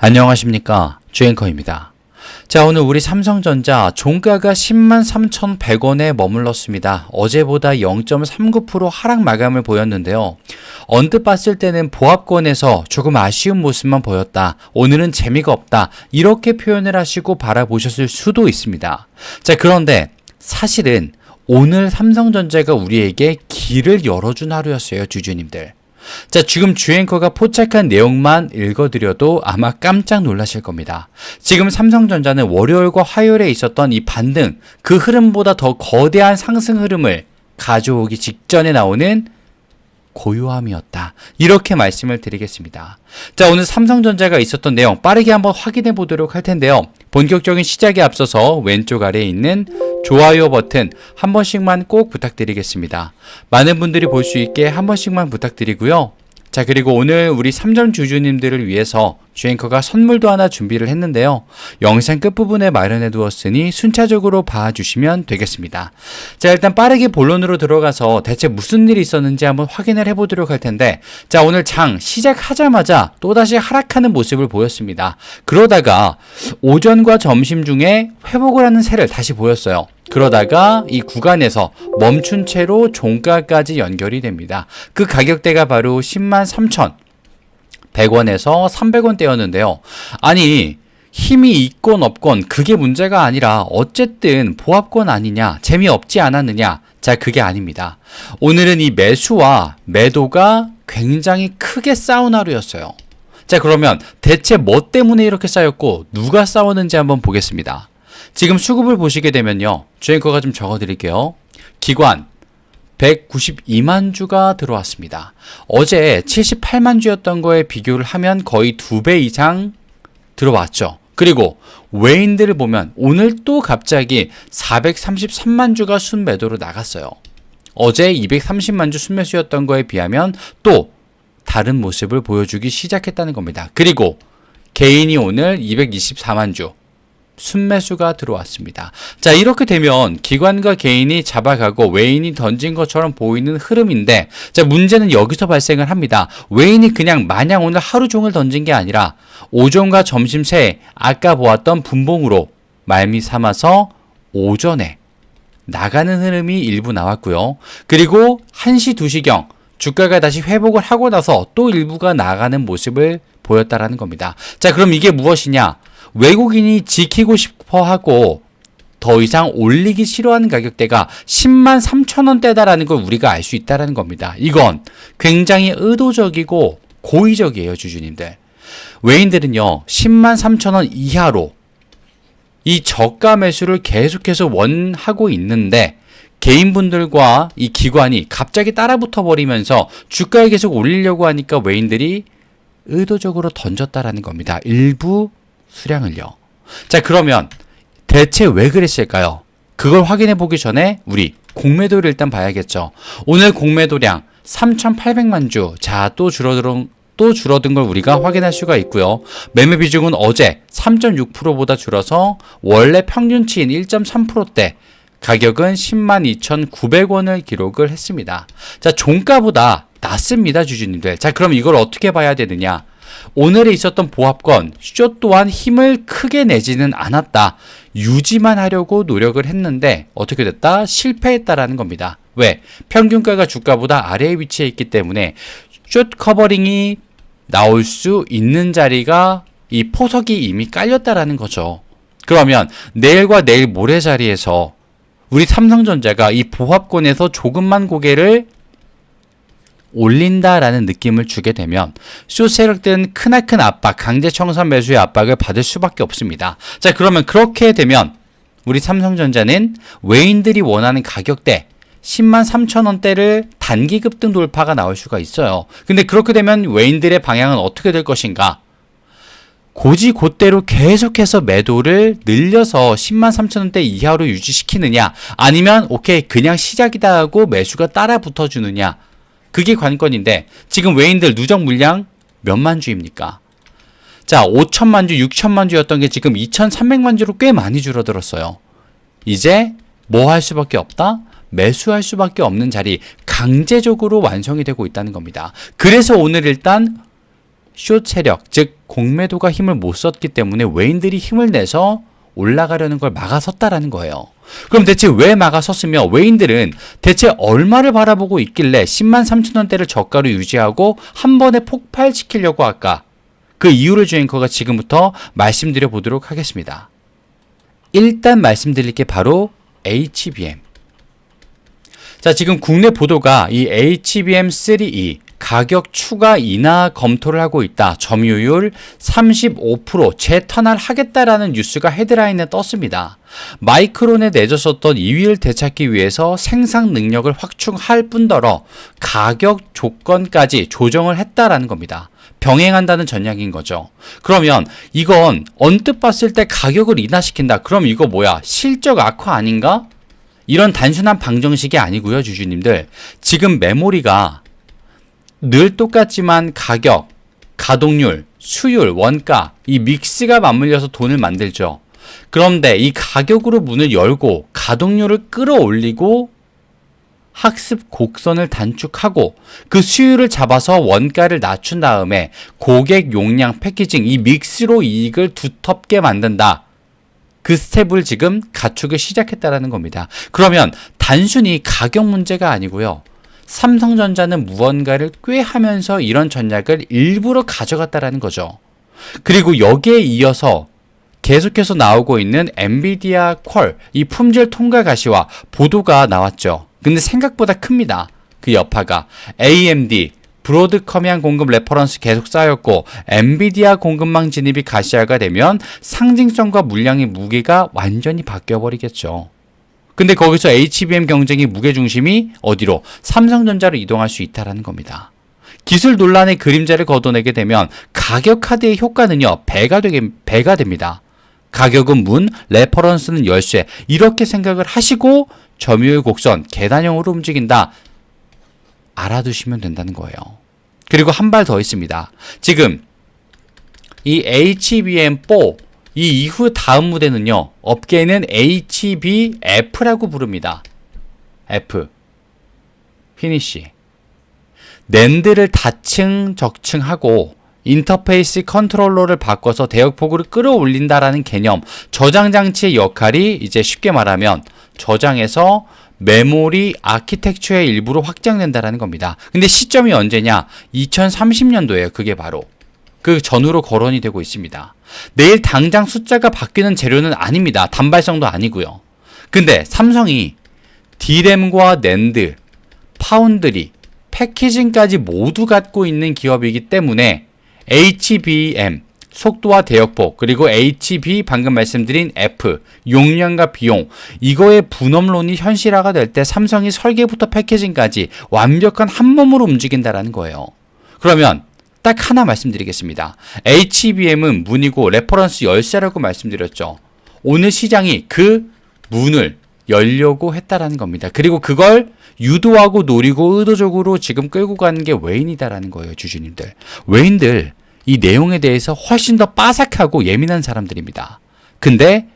안녕하십니까. 주앵커입니다. 자, 오늘 우리 삼성전자 종가가 10만 3,100원에 머물렀습니다. 어제보다 0.39% 하락 마감을 보였는데요. 언뜻 봤을 때는 보합권에서 조금 아쉬운 모습만 보였다. 오늘은 재미가 없다. 이렇게 표현을 하시고 바라보셨을 수도 있습니다. 자, 그런데 사실은 오늘 삼성전자가 우리에게 길을 열어준 하루였어요, 주주님들. 자, 지금 주앵커가 포착한 내용만 읽어드려도 아마 깜짝 놀라실 겁니다. 지금 삼성전자는 월요일과 화요일에 있었던 이 반등, 그 흐름보다 더 거대한 상승 흐름을 가져오기 직전에 나오는 고요함이었다. 이렇게 말씀을 드리겠습니다. 자, 오늘 삼성전자가 있었던 내용 빠르게 한번 확인해 보도록 할 텐데요. 본격적인 시작에 앞서서 왼쪽 아래에 있는 좋아요 버튼 한 번씩만 꼭 부탁드리겠습니다. 많은 분들이 볼 수 있게 한 번씩만 부탁드리고요. 자, 그리고 오늘 우리 삼전 주주님들을 위해서 주앵커가 선물도 하나 준비를 했는데요. 영상 끝부분에 마련해 두었으니 순차적으로 봐주시면 되겠습니다. 자, 일단 빠르게 본론으로 들어가서 대체 무슨 일이 있었는지 한번 확인을 해보도록 할 텐데, 자, 오늘 장 시작하자마자 또다시 하락하는 모습을 보였습니다. 그러다가 오전과 점심 중에 회복을 하는 새를 다시 보였어요. 그러다가 이 구간에서 멈춘 채로 종가까지 연결이 됩니다. 그 가격대가 바로 10만 3천 100원에서 300원대였는데요. 아니, 힘이 있건 없건 그게 문제가 아니라 어쨌든 보합권 아니냐, 재미없지 않았느냐. 자, 그게 아닙니다. 오늘은 이 매수와 매도가 굉장히 크게 싸운 하루였어요. 자, 그러면 대체 뭐 때문에 이렇게 쌓였고 누가 싸웠는지 한번 보겠습니다. 지금 수급을 보시게 되면요. 주앵커가 좀 적어 드릴게요. 기관 192만 주가 들어왔습니다. 어제 78만 주였던 거에 비교를 하면 거의 두 배 이상 들어왔죠. 그리고 외인들을 보면 오늘 또 갑자기 433만 주가 순매도로 나갔어요. 어제 230만 주 순매수였던 거에 비하면 또 다른 모습을 보여주기 시작했다는 겁니다. 그리고 개인이 오늘 224만 주, 순매수가 들어왔습니다. 자, 이렇게 되면 기관과 개인이 잡아가고 외인이 던진 것처럼 보이는 흐름인데, 자, 문제는 여기서 발생을 합니다. 외인이 그냥 마냥 오늘 하루 종일 던진 게 아니라 오전과 점심 새에 아까 보았던 분봉으로 말미 삼아서 오전에 나가는 흐름이 일부 나왔고요. 그리고 1시, 2시경 주가가 다시 회복을 하고 나서 또 일부가 나가는 모습을 보였다라는 겁니다. 자, 그럼 이게 무엇이냐? 외국인이 지키고 싶어 하고 더 이상 올리기 싫어하는 가격대가 10만 3천 원대다라는 걸 우리가 알 수 있다라는 겁니다. 이건 굉장히 의도적이고 고의적이에요, 주주님들. 외인들은요, 10만 3천 원 이하로 이 저가 매수를 계속해서 원하고 있는데 개인분들과 이 기관이 갑자기 따라붙어 버리면서 주가를 계속 올리려고 하니까 외인들이 의도적으로 던졌다라는 겁니다. 일부 수량을요. 자, 그러면 대체 왜 그랬을까요? 그걸 확인해 보기 전에 우리 공매도를 일단 봐야겠죠. 오늘 공매도량 3,800만 주. 자, 또 줄어든 또 줄어든 걸 우리가 확인할 수가 있고요. 매매 비중은 어제 3.6%보다 줄어서 원래 평균치인 1.3%대 가격은 10만 2,900원을 기록을 했습니다. 자, 종가보다 낮습니다, 주주님들. 자, 그럼 이걸 어떻게 봐야 되느냐? 오늘에 있었던 보합권, 쇼 또한 힘을 크게 내지는 않았다. 유지만 하려고 노력을 했는데 어떻게 됐다? 실패했다라는 겁니다. 왜? 평균가가 주가보다 아래에 위치해 있기 때문에 숏 커버링이 나올 수 있는 자리가 이 포석이 이미 깔렸다라는 거죠. 그러면 내일과 내일 모레 자리에서 우리 삼성전자가 이 보합권에서 조금만 고개를 올린다라는 느낌을 주게 되면 숏 세력들은 크나큰 압박, 강제 청산 매수의 압박을 받을 수밖에 없습니다. 자, 그러면 그렇게 되면 우리 삼성전자는 외인들이 원하는 가격대 10만 3천 원대를 단기 급등 돌파가 나올 수가 있어요. 근데 그렇게 되면 외인들의 방향은 어떻게 될 것인가? 고지 곧대로 계속해서 매도를 늘려서 10만 3천 원대 이하로 유지시키느냐 아니면 오케이 그냥 시작이다 하고 매수가 따라 붙어 주느냐 그게 관건인데 지금 외인들 누적 물량 몇만 주입니까? 자, 5천만 주, 6천만 주였던 게 지금 2,300만 주로 꽤 많이 줄어들었어요. 이제 뭐 할 수밖에 없다? 매수할 수밖에 없는 자리 강제적으로 완성이 되고 있다는 겁니다. 그래서 오늘 일단 숏 세력, 즉 공매도가 힘을 못 썼기 때문에 외인들이 힘을 내서 올라가려는 걸 막아섰다라는 거예요. 그럼 대체 왜 막아섰으며 외인들은 대체 얼마를 바라보고 있길래 10만 3천 원대를 저가로 유지하고 한 번에 폭발시키려고 할까? 그 이유를 주앵커가 지금부터 말씀드려 보도록 하겠습니다. 일단 말씀드릴 게 바로 HBM. 자, 지금 국내 보도가 이 HBM3E 가격 추가 인하 검토를 하고 있다. 점유율 35% 재턴할하겠다라는 뉴스가 헤드라인에 떴습니다. 마이크론에 내줬었던 2위를 되찾기 위해서 생산 능력을 확충할 뿐더러 가격 조건까지 조정을 했다라는 겁니다. 병행한다는 전략인 거죠. 그러면 이건 언뜻 봤을 때 가격을 인하시킨다. 그럼 이거 뭐야? 실적 악화 아닌가? 이런 단순한 방정식이 아니고요, 주주님들. 지금 메모리가 늘 똑같지만 가격, 가동률, 수율, 원가, 이 믹스가 맞물려서 돈을 만들죠. 그런데 이 가격으로 문을 열고 가동률을 끌어올리고 학습 곡선을 단축하고 그 수율을 잡아서 원가를 낮춘 다음에 고객 용량 패키징 이 믹스로 이익을 두텁게 만든다. 그 스텝을 지금 갖추기 시작했다라는 겁니다. 그러면 단순히 가격 문제가 아니고요. 삼성전자는 무언가를 꾀하면서 이런 전략을 일부러 가져갔다라는 거죠. 그리고 여기에 이어서 계속해서 나오고 있는 엔비디아 퀄, 이 품질 통과 가시와 보도가 나왔죠. 근데 생각보다 큽니다. 그 여파가. AMD, 브로드컴양 공급 레퍼런스 계속 쌓였고 엔비디아 공급망 진입이 가시화가 되면 상징성과 물량의 무게가 완전히 바뀌어 버리겠죠. 근데 거기서 HBM 경쟁의 무게 중심이 어디로 삼성전자로 이동할 수 있다라는 겁니다. 기술 논란의 그림자를 걷어내게 되면 가격 카드의 효과는요 배가 되게 배가 됩니다. 가격은 문, 레퍼런스는 열쇠 이렇게 생각을 하시고 점유율 곡선 계단형으로 움직인다. 알아두시면 된다는 거예요. 그리고 한 발 더 있습니다. 지금 이 HBM4 이 이후 다음 무대는요. 업계에는 HBF라고 부릅니다. F. 피니시. 낸드를 다층 적층하고 인터페이스 컨트롤러를 바꿔서 대역폭으로 끌어올린다라는 개념, 저장 장치의 역할이 이제 쉽게 말하면 저장해서 메모리 아키텍처의 일부로 확장된다라는 겁니다. 근데 시점이 언제냐? 2030년도에요. 그게 바로. 그 전후로 거론이 되고 있습니다. 내일 당장 숫자가 바뀌는 재료는 아닙니다. 단발성도 아니고요. 근데 삼성이 디램과 낸드, 파운드리, 패키징까지 모두 갖고 있는 기업이기 때문에 HBM, 속도와 대역폭, 그리고 HB 방금 말씀드린 F, 용량과 비용, 이거의 분업론이 현실화가 될 때 삼성이 설계부터 패키징까지 완벽한 한 몸으로 움직인다라는 거예요. 그러면 딱 하나 말씀드리겠습니다. HBM은 문이고 레퍼런스 열쇠라고 말씀드렸죠. 오늘 시장이 그 문을 열려고 했다라는 겁니다. 그리고 그걸 유도하고 노리고 의도적으로 지금 끌고 가는 게 외인이다라는 거예요, 주주님들. 외인들 이 내용에 대해서 훨씬 더 빠삭하고 예민한 사람들입니다. 근데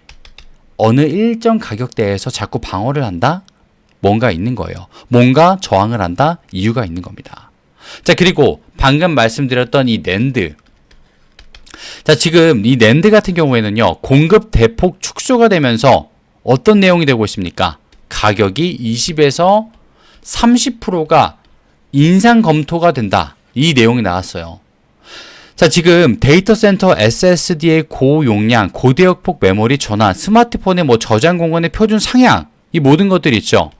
어느 일정 가격대에서 자꾸 방어를 한다? 뭔가 있는 거예요. 뭔가 저항을 한다? 이유가 있는 겁니다. 자, 그리고 방금 말씀드렸던 이 낸드. 자, 지금 이 낸드 같은 경우에는요, 공급 대폭 축소가 되면서 어떤 내용이 되고 있습니까? 가격이 20에서 30%가 인상 검토가 된다. 이 내용이 나왔어요. 자, 지금 데이터 센터 SSD의 고용량, 고대역폭 메모리 전환, 스마트폰의 뭐 저장 공간의 표준 상향, 이 모든 것들이 있죠.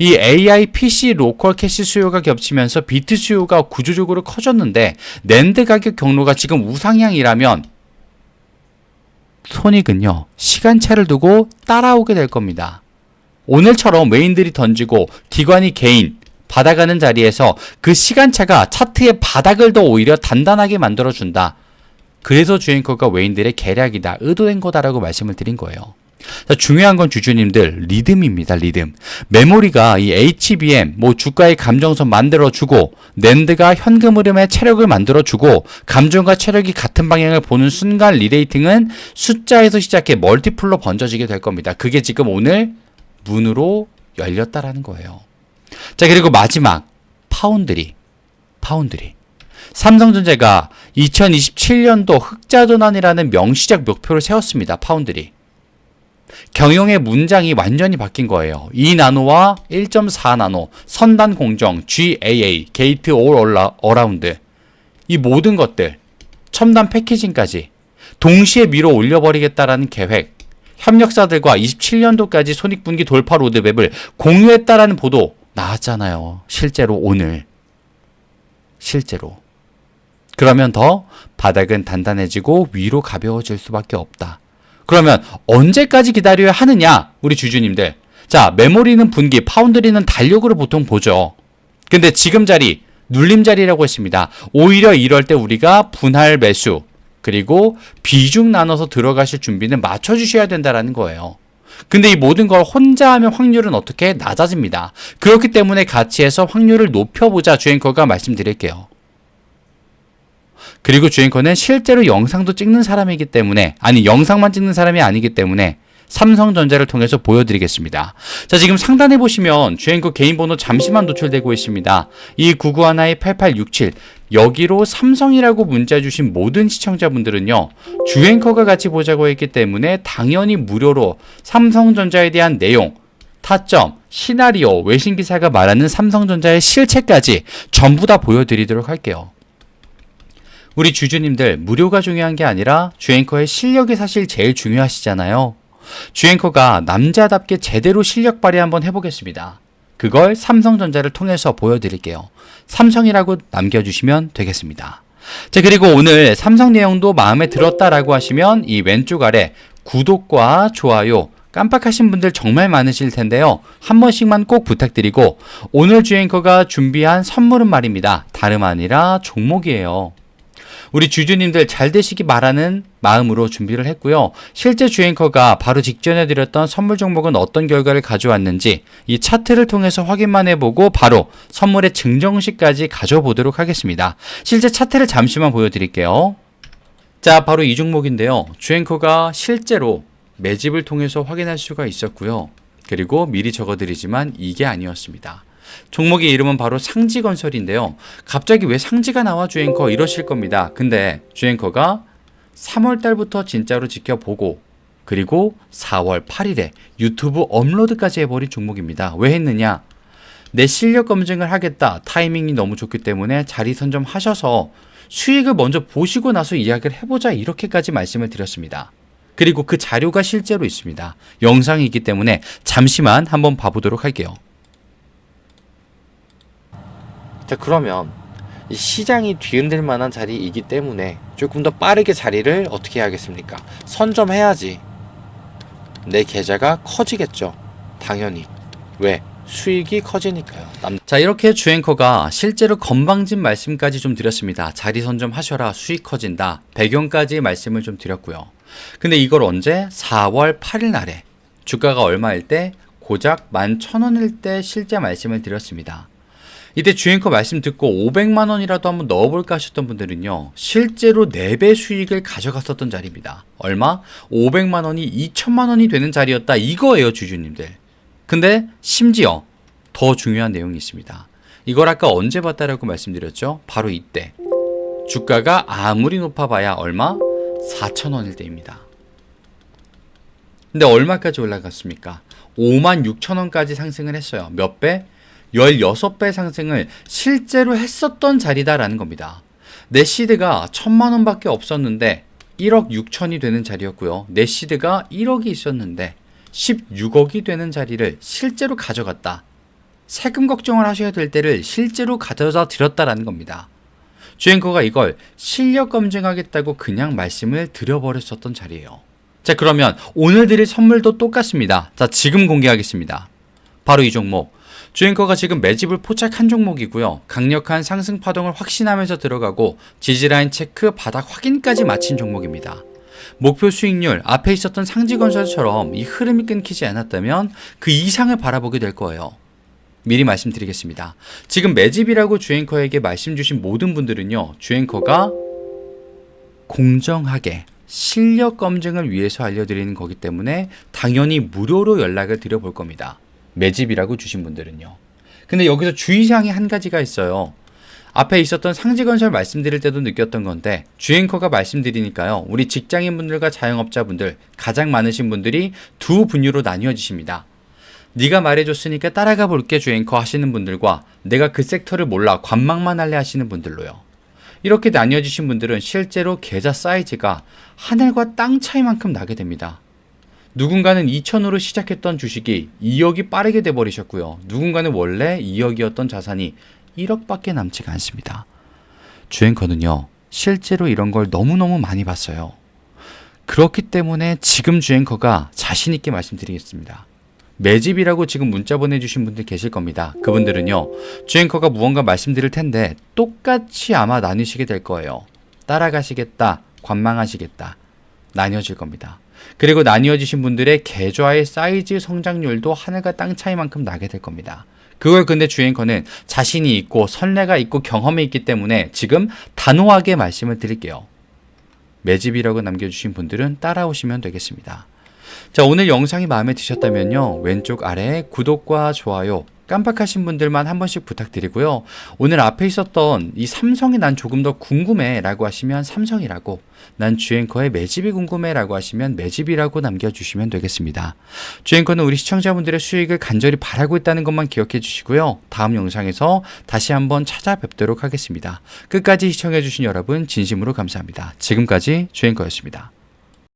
이 AI PC 로컬 캐시 수요가 겹치면서 비트 수요가 구조적으로 커졌는데 낸드 가격 경로가 지금 우상향이라면 손익은요 시간차를 두고 따라오게 될 겁니다. 오늘처럼 메인들이 던지고 기관이 개인 받아가는 자리에서 그 시간차가 차트의 바닥을 더 오히려 단단하게 만들어준다. 그래서 주행커가 외인들의 계략이다, 의도된 거다라고 말씀을 드린 거예요. 자, 중요한 건 주주님들 리듬입니다. 리듬. 메모리가 이 HBM 뭐 주가의 감정선 만들어 주고 낸드가 현금 흐름의 체력을 만들어 주고 감정과 체력이 같은 방향을 보는 순간 리레이팅은 숫자에서 시작해 멀티플로 번져지게 될 겁니다. 그게 지금 오늘 문으로 열렸다라는 거예요. 자, 그리고 마지막 파운드리. 파운드리. 삼성전자가 2027년도 흑자 전환이라는 명시적 목표를 세웠습니다. 파운드리. 경영의 문장이 완전히 바뀐 거예요. 2나노와 1.4나노, 선단 공정, GAA, 게이트 올 어라운드. 이 모든 것들, 첨단 패키징까지 동시에 밀어 올려버리겠다라는 계획. 협력사들과 27년도까지 손익분기 돌파 로드맵을 공유했다라는 보도 나왔잖아요. 실제로 오늘. 실제로. 그러면 더 바닥은 단단해지고 위로 가벼워질 수밖에 없다. 그러면 언제까지 기다려야 하느냐? 우리 주주님들. 자, 메모리는 분기, 파운드리는 달력으로 보통 보죠. 근데 지금 자리, 눌림 자리라고 했습니다. 오히려 이럴 때 우리가 분할 매수, 그리고 비중 나눠서 들어가실 준비는 맞춰주셔야 된다라는 거예요. 근데 이 모든 걸 혼자 하면 확률은 어떻게 낮아집니다. 그렇기 때문에 가치에서 확률을 높여보자 주앵커가 말씀드릴게요. 그리고 주앵커는 실제로 영상도 찍는 사람이기 때문에 아니 영상만 찍는 사람이 아니기 때문에 삼성전자를 통해서 보여드리겠습니다. 자, 지금 상단에 보시면 주행커 개인 번호 잠시만 노출되고 있습니다. 이 99하나의8867 여기로 삼성이라고 문자 주신 모든 시청자분들은요. 주행커가 같이 보자고 했기 때문에 당연히 무료로 삼성전자에 대한 내용, 타점, 시나리오, 외신 기사가 말하는 삼성전자의 실체까지 전부 다 보여드리도록 할게요. 우리 주주님들 무료가 중요한 게 아니라 주행커의 실력이 사실 제일 중요하시잖아요. 주행커가 남자답게 제대로 실력 발휘 한번 해보겠습니다. 그걸 삼성전자를 통해서 보여드릴게요. 삼성이라고 남겨주시면 되겠습니다. 자, 그리고 오늘 삼성 내용도 마음에 들었다라고 하시면 이 왼쪽 아래 구독과 좋아요, 깜빡하신 분들 정말 많으실 텐데요. 한 번씩만 꼭 부탁드리고 오늘 주행커가 준비한 선물은 말입니다. 다름 아니라 종목이에요. 우리 주주님들 잘 되시기 바라는 마음으로 준비를 했고요. 실제 주행커가 바로 직전에 드렸던 선물 종목은 어떤 결과를 가져왔는지 이 차트를 통해서 확인만 해보고 바로 선물의 증정식까지 가져보도록 하겠습니다. 실제 차트를 잠시만 보여드릴게요. 자, 바로 이 종목인데요. 주행커가 실제로 매집을 통해서 확인할 수가 있었고요. 그리고 미리 적어드리지만 이게 아니었습니다. 종목의 이름은 바로 상지건설인데요. 갑자기 왜 상지가 나와 주앵커 이러실 겁니다. 근데 주앵커가 3월 달부터 진짜로 지켜보고 그리고 4월 8일에 유튜브 업로드까지 해버린 종목입니다. 왜 했느냐? 내 실력 검증을 하겠다. 타이밍이 너무 좋기 때문에 자리 선점하셔서 수익을 먼저 보시고 나서 이야기를 해보자. 이렇게까지 말씀을 드렸습니다. 그리고 그 자료가 실제로 있습니다. 영상이 있기 때문에 잠시만 한번 봐보도록 할게요. 자 그러면 시장이 뒤흔들 만한 자리이기 때문에 조금 더 빠르게 자리를 어떻게 해야겠습니까? 선점해야지 내 계좌가 커지겠죠. 당연히. 왜? 수익이 커지니까요. 남... 자, 이렇게 주앵커가 실제로 건방진 말씀까지 좀 드렸습니다. 자리 선점하셔라. 수익 커진다. 배경까지 말씀을 좀 드렸고요. 근데 이걸 언제? 4월 8일 날에 주가가 얼마일 때? 고작 11,000원일 때 실제 말씀을 드렸습니다. 이때 주행커 말씀 듣고 500만 원이라도 한번 넣어볼까 하셨던 분들은요. 실제로 4배 수익을 가져갔었던 자리입니다. 얼마? 500만 원이 2천만 원이 되는 자리였다. 이거예요, 주주님들. 근데 심지어 더 중요한 내용이 있습니다. 이걸 아까 언제 봤다라고 말씀드렸죠? 바로 이때. 주가가 아무리 높아봐야 얼마? 4천 원일 때입니다. 근데 얼마까지 올라갔습니까? 5만 6천 원까지 상승을 했어요. 몇 배? 16배 상승을 실제로 했었던 자리다라는 겁니다. 내 시드가 천만 원밖에 없었는데 1억 6천이 되는 자리였고요. 내 시드가 1억이 있었는데 16억이 되는 자리를 실제로 가져갔다. 세금 걱정을 하셔야 될 때를 실제로 가져다 드렸다라는 겁니다. 주행커가 이걸 실력 검증하겠다고 그냥 말씀을 드려버렸었던 자리예요. 자, 그러면 오늘 드릴 선물도 똑같습니다. 자, 지금 공개하겠습니다. 바로 이 종목. 주행커가 지금 매집을 포착한 종목이고요. 강력한 상승 파동을 확신하면서 들어가고 지지라인 체크 바닥 확인까지 마친 종목입니다. 목표 수익률 앞에 있었던 상지건설처럼 이 흐름이 끊기지 않았다면 그 이상을 바라보게 될 거예요. 미리 말씀드리겠습니다. 지금 매집이라고 주행커에게 말씀 주신 모든 분들은요. 주행커가 공정하게 실력 검증을 위해서 알려드리는 거기 때문에 당연히 무료로 연락을 드려볼 겁니다. 매집이라고 주신 분들은요. 근데 여기서 주의사항이 한 가지가 있어요. 앞에 있었던 상지건설 말씀드릴 때도 느꼈던 건데 주앵커가 말씀드리니까요. 우리 직장인분들과 자영업자분들 가장 많으신 분들이 두 분류로 나뉘어지십니다. 네가 말해줬으니까 따라가 볼게 주앵커 하시는 분들과 내가 그 섹터를 몰라 관망만 할래 하시는 분들로요. 이렇게 나뉘어지신 분들은 실제로 계좌 사이즈가 하늘과 땅 차이만큼 나게 됩니다. 누군가는 2천으로 시작했던 주식이 2억이 빠르게 돼버리셨고요. 누군가는 원래 2억이었던 자산이 1억밖에 남지가 않습니다. 주앵커는요, 실제로 이런 걸 너무너무 많이 봤어요. 그렇기 때문에 지금 주앵커가 자신있게 말씀드리겠습니다. 매집이라고 지금 문자 보내주신 분들 계실 겁니다. 그분들은요, 주앵커가 무언가 말씀드릴 텐데 똑같이 아마 나뉘시게 될 거예요. 따라가시겠다, 관망하시겠다, 나뉘어질 겁니다. 그리고 나뉘어지신 분들의 계좌의 사이즈 성장률도 하늘과 땅 차이만큼 나게 될 겁니다. 그걸 근데 주앵커는 자신이 있고 선례가 있고 경험이 있기 때문에 지금 단호하게 말씀을 드릴게요. 매집이라고 남겨주신 분들은 따라오시면 되겠습니다. 자, 오늘 영상이 마음에 드셨다면요. 왼쪽 아래에 구독과 좋아요, 깜빡하신 분들만 한 번씩 부탁드리고요. 오늘 앞에 있었던 이 삼성이 난 조금 더 궁금해 라고 하시면 삼성이라고, 난 주앵커의 매집이 궁금해 라고 하시면 매집이라고 남겨주시면 되겠습니다. 주앵커는 우리 시청자분들의 수익을 간절히 바라고 있다는 것만 기억해 주시고요. 다음 영상에서 다시 한번 찾아뵙도록 하겠습니다. 끝까지 시청해 주신 여러분 진심으로 감사합니다. 지금까지 주앵커였습니다.